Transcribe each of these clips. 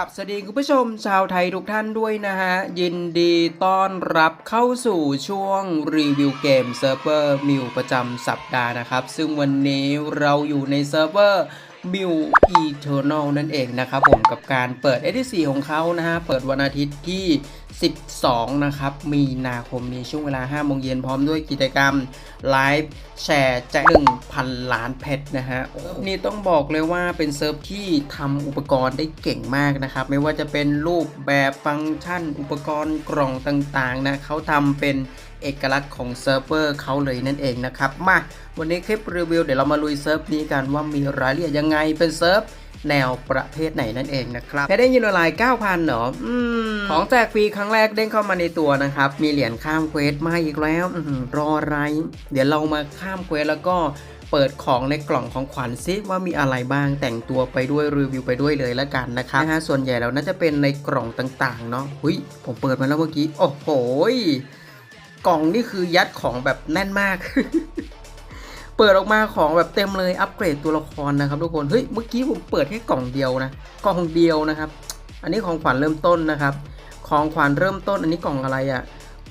กับสวัสดีคุณผู้ชมชาวไทยทุกท่านด้วยนะฮะ ยินดีต้อนรับเข้าสู่ช่วงรีวิวเกมเซิร์ฟเวอร์มิวประจำสัปดาห์นะครับ ซึ่งวันนี้เราอยู่ในเซิร์ฟเวอร์ มิวอีเทอร์นลนั่นเองนะครับผมกับการเปิด a อ c ของเขานะฮะ เปิดวันอาทิตย์ที่ 12 นะครับ มีนาคมนี้ช่วงเวลา 5 โมงเย็นพร้อมด้วยกิจกรรมไลฟ์แชร์แจก1,000 ล้านเพชรนะฮะ นี่ต้องบอกเลยว่าเป็นเซิร์ฟที่ทำอุปกรณ์ได้เก่งมากนะครับ ไม่ว่าจะเป็นรูปแบบฟังก์ชัน อุปกรณ์กล่องต่างๆนะเขาทำเป็น เอกลักษณ์ของเซิร์ฟเวอร์เขาเลยนั่นเองนะครับมาวันนี้คลิปรีวิวเดี๋ยวเรามาลุยเซิร์ฟนี้กันว่ามีรายละเอียดยังไงเป็นเซิร์ฟแนวประเภทไหนนั่นเองนะครับแค่ได้ยินอะไร9,000เหรออืของแจกฟรีครั้งแรกเด้งเข้ามาในตัวนะครับ มีเหรียญข้ามเควสมาอีกแล้วอรอไร เดี๋ยวเรามาข้ามเควสแล้วก็เปิดของในกล่องของขวัญซิว่ามีอะไรบ้างแต่งตัวไปด้วยรีวิวไปด้วยเลยละกันนะครับนะฮะส่วนใหญ่แล้วน่าจะเป็นในกล่องต่างๆเนาะหุยผมเปิดมาแล้วเมื่อกี้ โอ้โห กล่องนี่คือยัดของแบบแน่นมาก เปิดออกมาของแบบเต็มเลยอัปเกรดตัวละครนะครับทุกคนเฮ้ยเมื่อกี้ผมเปิดแค่กล่องเดียวนะกล่องเดียวนะครับ อันนี้ของขวัญเริ่มต้นนะครับ ของขวัญเริ่มต้น อันนี้กล่องอะไรอะ่ะ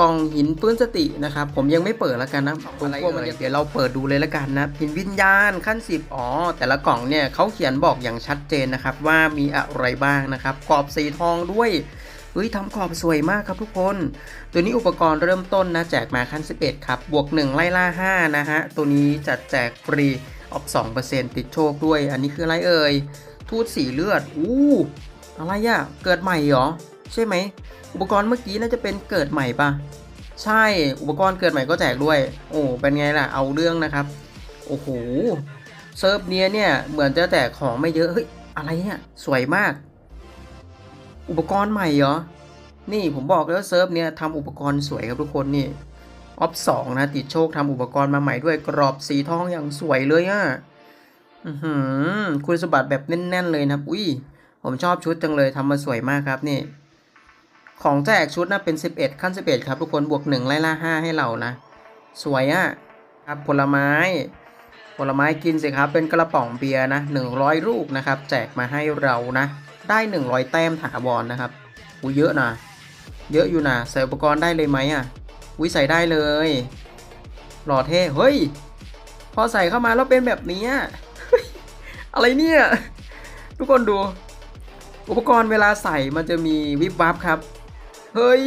กล่องหินปื้นสตินะครับ ผมยังไม่เปิดแล้วกันนะผมกลัวมันเดี๋ยวเราเปิดดูเลยแล้วกันนะหินวิญญาณขั้นสิบอ๋อ แต่ละกล่องเนี่ยเขาเขียนบอกอย่างชัดเจนนะครับ ว่ามีอะไรบ้างนะครับกรอบสีทองด้วย เฮ้ยทำกรอบสวยมากครับทุกคน ตัวนี้อุปกรณ์เริ่มต้นนะแจกมาขั้น 11 ครับ บวก 1 ไล่ล่า 5 นะฮะ ตัวนี้จัดแจกฟรีออก 2%ติดโชคด้วย อันนี้คืออะไรเอ่ย ทูตสีเลือด อู้ อะไรอะเกิดใหม่เหรอ ใช่ไหม อุปกรณ์เมื่อกี้น่าจะเป็นเกิดใหม่ปะใช่ อุปกรณ์เกิดใหม่ก็แจกด้วย โอ้ เป็นไงล่ะ เอาเรื่องนะครับ โอ้โห เซิร์ฟเนี้ยเนี่ย เหมือนจะแจกของไม่เยอะ เฮ้ย อะไรเนี่ย สวยมาก อุปกรณ์ใหม่เหรอ นี่ผมบอกแล้วเซิร์ฟเนี่ยทำอุปกรณ์สวยครับทุกคนนี่ออฟสองนะติดโชคทำอุปกรณ์มาใหม่ด้วยกรอบสีทองอย่างสวยเลยอะ่ะอือหือคุณสมบัติแบบแน่น ๆ เลยนะอุ้ยผมชอบชุดจังเลยทำมาสวยมากครับนี่ ของแจกชุดนะเป็น 11 ขั้น 11 ครับทุกคนบวก 1 ไล่ล่า 5 ให้เรานะ สวยอะ่ะครับผลไม้ ผลไม้กินสิครับเป็นกระป๋องเบียร์นะ 100 ลูกนะครับ แจกมาให้เรานะ ได้100แต้มถาวรนะครับอุ้ยเยอะนะ เยอะอยู่นะใส่อุปกรณ์ได้เลยไหมอะวิใส่ได้เลย หล่อเท่เฮ้ย พอใส่เข้ามาแล้วเป็นแบบนี้อะไรเนี่ย ทุกคนดู อุปกรณ์เวลาใส่มันจะมีวิบวับครับ เฮ้ย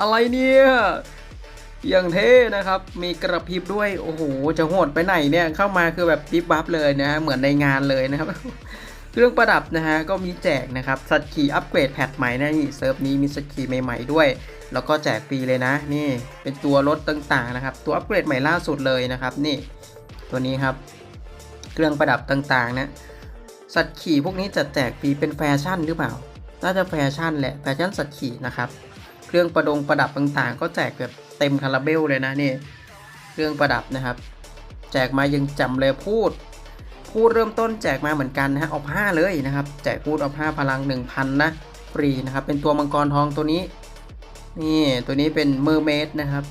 อะไรเนี่ยอย่างเท่นะครับ มีกระพริบด้วย โอ้โห จะโหดไปไหนเนี่ย เข้ามาคือแบบวิบวับเลยนะฮะ เหมือนในงานเลยนะครับ เครื่องประดับนะฮะก็มีแจกนะครับสัตว์ขี่อัปเกรดแพทใหม่นะนี่เซิร์ฟนี้มีสัตว์ขี่ใหม่ๆด้วย แล้วก็แจกฟรีเลยนะ นี่เป็นตัวรถต่างๆนะครับ ตัวอัปเกรดใหม่ล่าสุดเลยนะครับ นี่ตัวนี้ครับ เครื่องประดับต่างๆนะสัตว์ขี่พวกนี้จะแจกฟรีเป็นแฟชั่นหรือเปล่า น่าจะแฟชั่นแหละแฟชั่นสัตว์ขี่นะครับ เครื่องประดงประดับต่างๆ ก็แจกแบบเต็มคาราเบลเลยนะนี่ เครื่องประดับนะครับ แจกมายังจำเลยพูด พูดเริ่มต้นแจกมาเหมือนกันนะฮะออก5เลยนะครับ แจกพูดออก5พลัง1,000นะฟรีนะครับ เป็นตัวมังกรทองตัวนี้ นี่ตัวนี้เป็นเมอร์เมดนะครับ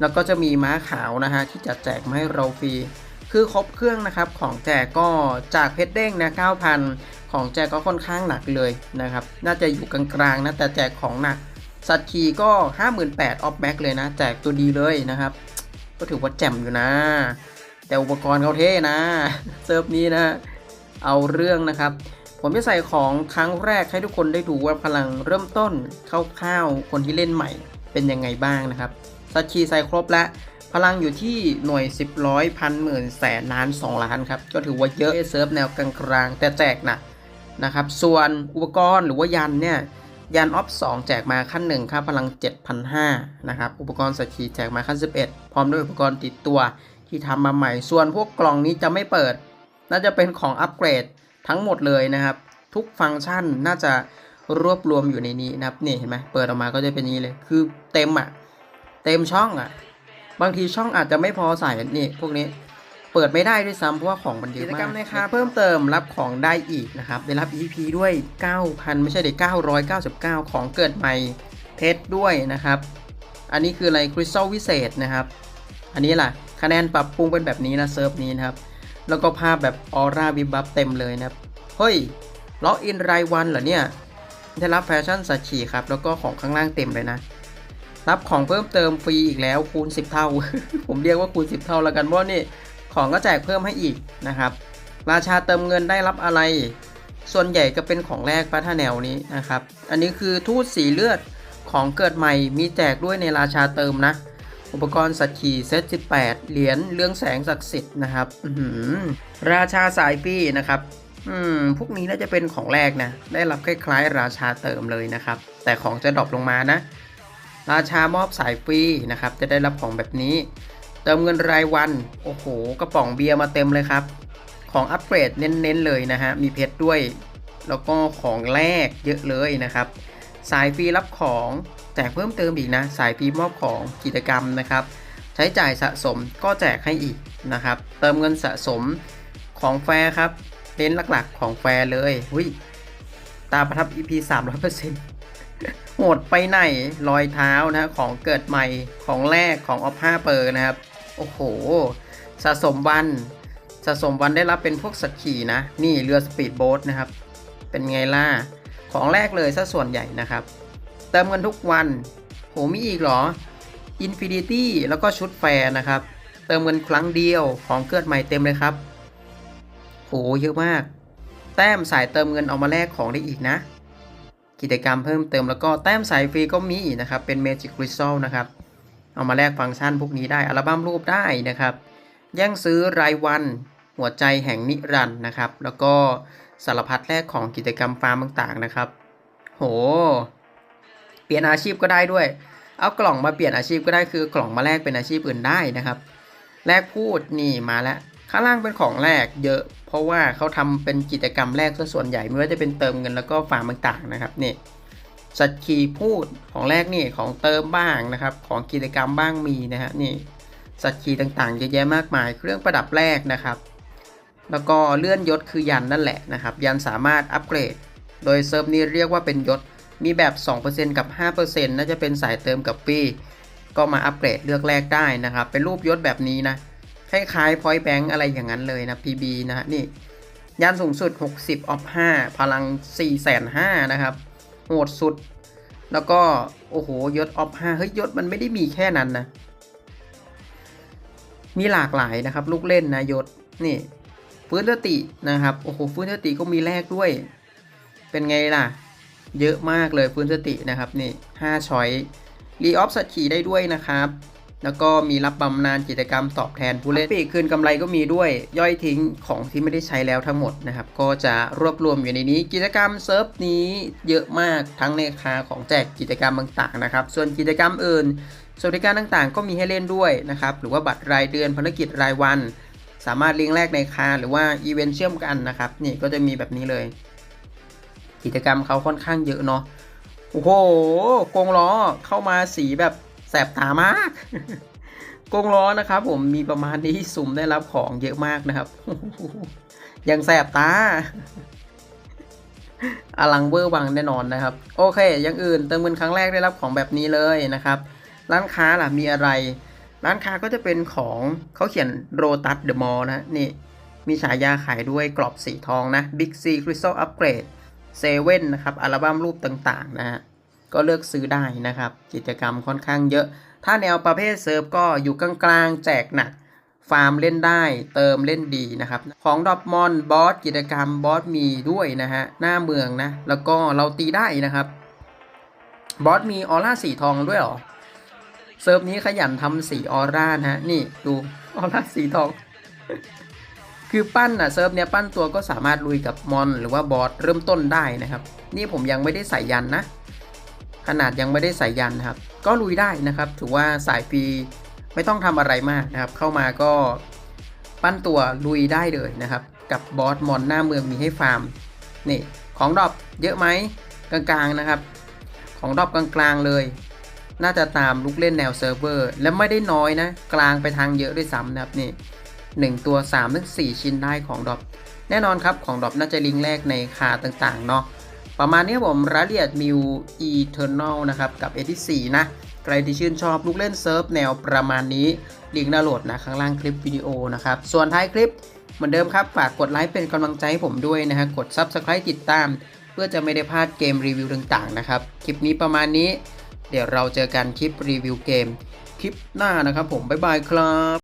แล้วก็จะมีม้าขาวนะฮะที่จัดแจกมาให้เราฟรี คือครบเครื่องนะครับ ของแจกก็จากเพชรเด้งนะ9,000ของแจกก็ค่อนข้างหนักเลยนะครับ น่าจะอยู่กลางๆนะแต่แจกของหนักสัตว์คีก็ 58,000ออฟแบ็กเลยนะ แจกตัวดีเลยนะครับ ก็ถือว่าแจ่มอยู่นะ แต่อุปกรณ์เขาเท่นะเซิร์ฟนี้นะ เอาเรื่องนะครับ ผมจะใส่ของครั้งแรกให้ทุกคนได้ดูว่าพลังเริ่มต้นคร่าวๆคนที่เล่นใหม่เป็นยังไงบ้างนะครับสัตชีใส่ครบแล้วพลังอยู่ที่หน่วย 10ร้อยพันหมื่นแสนล้าน 2 ล้านครับ ก็ถือว่าเยอะเซิร์ฟแนวกลางๆแต่แจกหนะนะครับ ส่วนอุปกรณ์หรือว่ายันเนี่ย ยันออฟ2แจกมาขั้นหนึ่งค่าพลัง7,500นะครับ อุปกรณ์สัดสีแจกมาขั้น 11 พร้อมด้วยอุปกรณ์ติดตัว ที่ทำมาใหม่ ส่วนพวกกล่องนี้จะไม่เปิด น่าจะเป็นของอัปเกรดทั้งหมดเลยนะครับ ทุกฟังก์ชันน่าจะรวบรวมอยู่ในนี้นะครับนี่เห็นไหมเปิดออกมาก็จะเป็นอย่างนี้เลย คือเต็มอะ เต็มช่องอะ บางทีช่องอาจจะไม่พอใส่นี่พวกนี้เปิดไม่ได้ด้วยซ้ำเพราะว่าของมันเยอะมากกิจกรรมในคาเพิ่มเติมรับของได้อีกนะครับ ได้รับ EP ด้วย 9,000 ไม่ใช่เด็999 ของเกิดใหม่เพชรด้วยนะครับ อันนี้คืออะไรคริสตัลวิเศษนะครับ อันนี้ล่ะ คะแนนปรับปรุงเป็นแบบนี้นะเซิร์ฟนี้นะครับ แล้วก็ภาพแบบออร่าวิบบับเต็มเลยนะครับ เฮ้ยล็อกอินรายวันเหรอเนี่ยได้รับแฟชั่นสัตว์ฉี่ครับ แล้วก็ของข้างล่างเต็มเลยนะ รับของเพิ่มเติมฟรีอีกแล้วคูณ 10 เท่า ผมเรียกว่าคูณ 10 เท่าแล้วกันเพราะนี่ของก็แจกเพิ่มให้อีกนะครับ ราชาเติมเงินได้รับอะไร ส่วนใหญ่ก็เป็นของแรกปะถ้าแนวนี้นะครับ อันนี้คือทูตสีเลือดของเกิดใหม่มีแจกด้วยในราชาเติมนะ อุปกรณ์สัตว์ขี่เซต 18 เหรียญเรื่องแสงศักดิ์สิทธิ์นะครับราชาสายปี้นะครับ อืม พวกนี้น่าจะเป็นของแรกนะ ได้รับคล้ายๆ ราชาเติมเลยนะครับ แต่ของจะดรอปลงมานะ ราชามอบสายฟรีนะครับ จะได้รับของแบบนี้ เติมเงินรายวัน โอ้โห กระป๋องเบียร์มาเต็มเลยครับ ของอัปเกรดเน้นๆเลยนะฮะ มีเพชรด้วย แล้วก็ของแรกเยอะเลยนะครับ สายฟรีรับของ แจกเพิ่มเติมอีกนะ สายฟรีมอบของกิจกรรมนะครับ ใช้จ่ายสะสมก็แจกให้อีกนะครับ เติมเงินสะสมของแฟร์ครับเน้นหลักๆของแฟร์เลยหุยตาประทับ EP 300%โหดไปไหนรอยเท้านะของเกิดใหม่ของแรกของออฟ5เปอร์นะครับ โอ้โห สะสมวัน สะสมวันได้รับเป็นพวกสัตว์ขี่นะ นี่เรือสปีดโบ๊ทนะครับ เป็นไงล่ะ ของแรกเลยซะส่วนใหญ่นะครับ เติมเงินทุกวัน โหมีอีกเหรอ Infinity แล้วก็ชุดแฟร์นะครับ เติมเงินครั้งเดียวของเกิดใหม่เต็มเลยครับ โหเยอะมาก แต้มสายเติมเงินเอามาแลกของได้อีกนะ กิจกรรมเพิ่มเติมแล้วก็แต้มสายฟรีก็มีนะครับ เป็น Magic Crystal นะครับ เอามาแลกฟังก์ชันพวกนี้ได้ อัลบั้มรูปได้นะครับ แย่งซื้อรายวันหัวใจแห่งนิรันด์นะครับ แล้วก็สารพัดแลกของกิจกรรมฟาร์มต่างๆนะครับ โห ปลี่ยนอาชีพก็ได้ด้วย เอากล่องมาเปลี่ยนอาชีพก็ได้คือกล่องมาแลกเป็นอาชีพอื่นได้นะครับ แลกพูดนี่มาแล้ว ข้างล่างเป็นของแลกเยอะ เพราะว่าเขาทำเป็นกิจกรรมแลกซะส่วนใหญ่ไม่ว่าจะเป็นเติมเงินแล้วก็ฟาร์มต่างๆนะครับนี่สัตว์คีพูดของแรกนี่ของเติมบ้างนะครับ ของกิจกรรมบ้างมีนะฮะนี่สัตว์คีต่างๆเยอะแยะมากมาย เครื่องประดับแรกนะครับ แล้วก็เลื่อนยศคือยันนั่นแหละนะครับ ยันสามารถอัปเกรด โดยเซิร์ฟนี้เรียกว่าเป็นยศ มีแบบ 2%กับ 5%น่าจะเป็นสายเติมกับปีก็มาอัปเกรดเลือกแรกได้นะครับ เป็นรูปยศแบบนี้นะ คล้ายๆ point bank อะไรอย่างนั้นเลยนะ PB นะฮะนี่ยันสูงสุด 60ออฟ5พลัง 4 5 0 0 0นะครับ โหดสุด แล้วก็ โอ้โห ยศออฟ5เฮ้ย ยศมันไม่ได้มีแค่นั้นนะ มีหลากหลายนะครับ ลูกเล่นนะยศ นี่ ฟื้นสตินะครับ โอ้โห ฟื้นสติก็มีแลกด้วย เป็นไงล่ะ เยอะมากเลยฟื้นสตินะครับนี่5ช้อยรีออฟสัตว์ขี่ได้ด้วยนะครับ แล้วก็มีรับบำนาญกิจกรรมตอบแทนผู้เล่นปีกคืนกำไรก็มีด้วยย่อยทิ้งของที่ไม่ได้ใช้แล้วทั้งหมดนะครับ ก็จะรวบรวมอยู่ในนี้ กิจกรรมเซิร์ฟนี้เยอะมากทั้งในคาของแจกกิจกรรมต่างๆนะครับ ส่วนกิจกรรมอื่นสวัสดิการต่างๆ ก็มีให้เล่นด้วยนะครับ หรือว่าบัตรรายเดือนภารกิจรายวัน สามารถลิงก์แรกในคาหรือว่าอีเวนต์เชื่อมกันนะครับ นี่ก็จะมีแบบนี้เลย กิจกรรมเขาค่อนข้างเยอะเนาะโอ้โหกงล้อเข้ามาสีแบบแสบตามากกงล้อนะครับผมมีประมาณนี้สุ่มได้รับของเยอะมากนะครับ ยังแสบตาอลังเวอร์วังแน่นอนนะครับ โอเค อยังอื่นเติมเงินครั้งแรกได้รับของแบบนี้เลยนะครับ ร้านค้าล่ะมีอะไร ร้านค้าก็จะเป็นของเขาเขียนโรตัสเดอะมอลนะนี่มีฉายาขายด้วยกรอบสีทองนะ Big C Crystal Upgrade เซเว่นนะครับอัลบั้มรูปต่างๆนะฮะก็เลือกซื้อได้นะครับ กิจกรรมค่อนข้างเยอะ ถ้าแนวประเภทเซิร์ฟก็อยู่กลางๆ แจกหนัก ฟาร์มเล่นได้เติมเล่นดีนะครับ ของดอปมอนบอสกิจกรรมบอสมีด้วยนะฮะ หน้าเมืองนะ แล้วก็เราตีได้นะครับ บอสมีออร่าสีทองด้วยหรอ เซิร์ฟนี้ขยันทำสีออร่านะฮะ นี่ดูออร่าสีทอง คือปั้นอะเซิร์ฟเนี้ยปั้นตัวก็สามารถลุยกับมอนหรือว่าบอสเริ่มต้นได้นะครับ นี่ผมยังไม่ได้ใส่ยันนะ ขนาดยังไม่ได้ใส่ยันนะครับ ก็ลุยได้นะครับ ถือว่าสายฟรีไม่ต้องทำอะไรมากนะครับ เข้ามาก็ปั้นตัวลุยได้เลยนะครับ กับบอสมอนหน้าเมืองมีให้ฟาร์มนี่ของดรอปเยอะไหมกลางๆนะครับ ของดรอปกลางๆเลย น่าจะตามลูกเล่นแนวเซิร์ฟเวอร์ และไม่ได้น้อยนะ กลางไปทางเยอะด้วยซ้ำนะครับนี่ 1 ตัว3ถึง4ชิ้นได้ของดรอปแน่นอนครับของดรอปน่าจะลิงก์แรกในคาต่างๆเนาะประมาณนี้ผมรายละเอียดมิวอีเทอร์นลนะครับกับ a อ4นะใครที่ชื่นชอบลูกเล่นเซิร์ฟแนวประมาณนี้ลิงก์ดาวน์โหลดนะข้างล่างคลิปวิดีโอนะครับส่วนท้ายคลิปเหมือนเดิมครับฝากกดไลค์เป็นกำลังใจให้ผมด้วยนะฮะกด Subscribe ติดตาม เพื่อจะไม่ได้พลาดเกมรีวิวต่างๆนะครับคลิปนี้ประมาณนี้ เดี๋ยวเราเจอกันคลิปรีวิวเกม คลิปหน้านะครับผมบ๊ายบายครับ